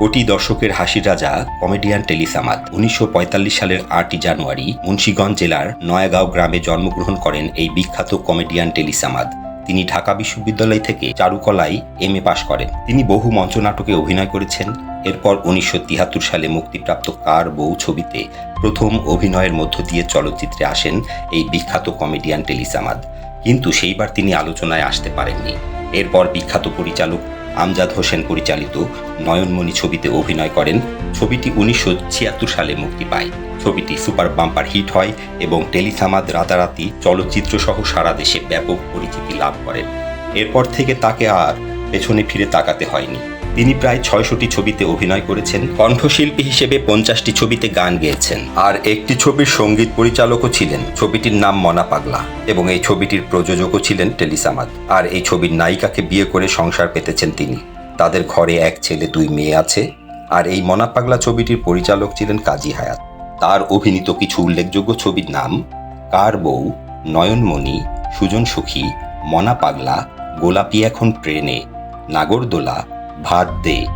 কোটি দর্শকের হাসির রাজা, কমেডিয়ান টেলিসামাদ উনিশশো পঁয়তাল্লিশ সালের আটই জানুয়ারি মুন্সীগঞ্জ জেলার নয়াগাঁও গ্রামে জন্মগ্রহণ করেন এই বিখ্যাত কমেডিয়ান টেলিসামাদ তিনি ঢাকা বিশ্ববিদ্যালয় থেকে চারুকলায় এম এ পাশ করেন। তিনি বহু মঞ্চনাটকে অভিনয় করেছেন। এরপর উনিশশো সালে মুক্তিপ্রাপ্ত কার বউ ছবিতে প্রথম অভিনয়ের মধ্য দিয়ে চলচ্চিত্রে আসেন এই বিখ্যাত কমেডিয়ান টেলিসামাদ কিন্তু সেইবার তিনি আলোচনায় আসতে পারেননি। এরপর বিখ্যাত পরিচালক আমজাদ হোসেন পরিচালিত নয়নমণি ছবিতে অভিনয় করেন। ছবিটি উনিশশো ছিয়াত্তর সালে মুক্তি পায়। ছবিটি সুপার বাম্পার হিট হয় এবং টেলিসামাদ রাতারাতি চলচ্চিত্র সহ সারা দেশে ব্যাপক পরিচিতি লাভ করেন। এরপর থেকে তাকে আর পেছনে ফিরে তাকাতে হয়নি। তিনি প্রায় ছয়শটি ছবিতে অভিনয় করেছেন। কণ্ঠশিল্পী হিসেবে পঞ্চাশটি ছবিতে গান গেয়েছেন। আর একটি ছবির সংগীত পরিচালকও ছিলেন। ছবিটির নাম মনা পাগলা এবং এই ছবিটির প্রযোজকও ছিলেন টেলিসামাদ আর এই ছবির নায়িকাকে বিয়ে করে সংসার পেতেছেন তিনি। তাদের ঘরে এক ছেলে, দুই মেয়ে আছে। আর এই মনা পাগলা ছবিটির পরিচালক ছিলেন কাজী হায়াত। তার অভিনীত কিছু উল্লেখযোগ্য ছবির নাম, কার বউ, নয়নমণি, সুজন সুখী, মনা পাগলা, গোলাপি এখন ট্রেনে, নাগরদোলা ভাত দে।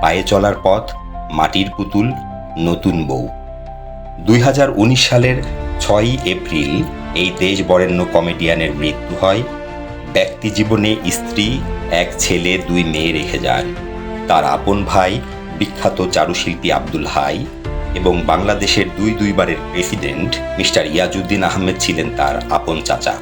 পায়ে চলার পথ, মাটির পুতুল, নতুন বউ। দুই হাজার উনিশ সালের ছয়ই এপ্রিল এই দেশ বরেণ্য কমেডিয়ানের মৃত্যু হয়। ব্যক্তি জীবনে স্ত্রী, এক ছেলে, দুই মেয়ে রেখে যান তার আপন ভাই, বিখ্যাত চারুশিল্পী আব্দুল হাই এবং বাংলাদেশের দুই দুইবারের প্রেসিডেন্ট মিস্টার ইয়াজউদ্দিন আহমেদ ছিলেন তার আপন চাচা।